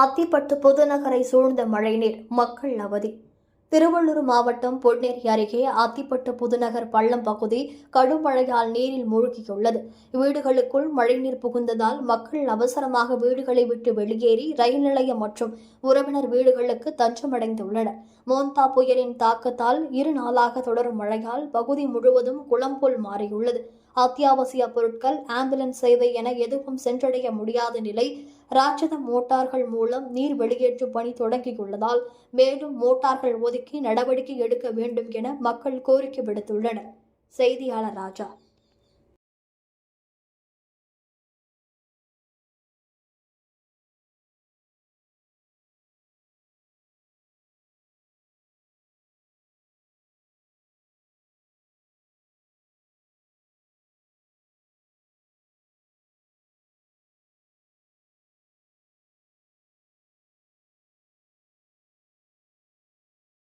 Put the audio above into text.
அத்திப்பட்டு புதுநகரை சூழ்ந்த மழைநீர் மக்கள் அவதி. திருவள்ளூர் மாவட்டம் பொன்னேரி அருகே அத்திப்பட்டு புதுநகர் பள்ளம் பகுதி கடும் மழையால் நீரில் மூழ்கியுள்ளது. வீடுகளுக்குள் மழைநீர் புகுந்ததால் மக்கள் அவசரமாக வீடுகளை விட்டு வெளியேறி ரயில் நிலையம் மற்றும் உறவினர் வீடுகளுக்கு தஞ்சமடைந்துள்ளனர். மோந்தா புயலின் தாக்கத்தால் இரு நாளாக தொடரும் மழையால் பகுதி முழுவதும் குளம் போல் மாறியுள்ளது. அத்தியாவசிய பொருட்கள் ஆம்புலன்ஸ் சேவை என எதுவும் சென்றடைய முடியாத நிலை ராட்சத மோட்டார்கள் மூலம் நீர் வெளியேற்றும் பணி தொடங்கியுள்ளதால் மேலும் மோட்டார்கள் ஒதுக்கி நடவடிக்கை எடுக்க வேண்டும் என மக்கள் கோரிக்கை விடுத்துள்ளனர். செய்தியாளர் ராஜா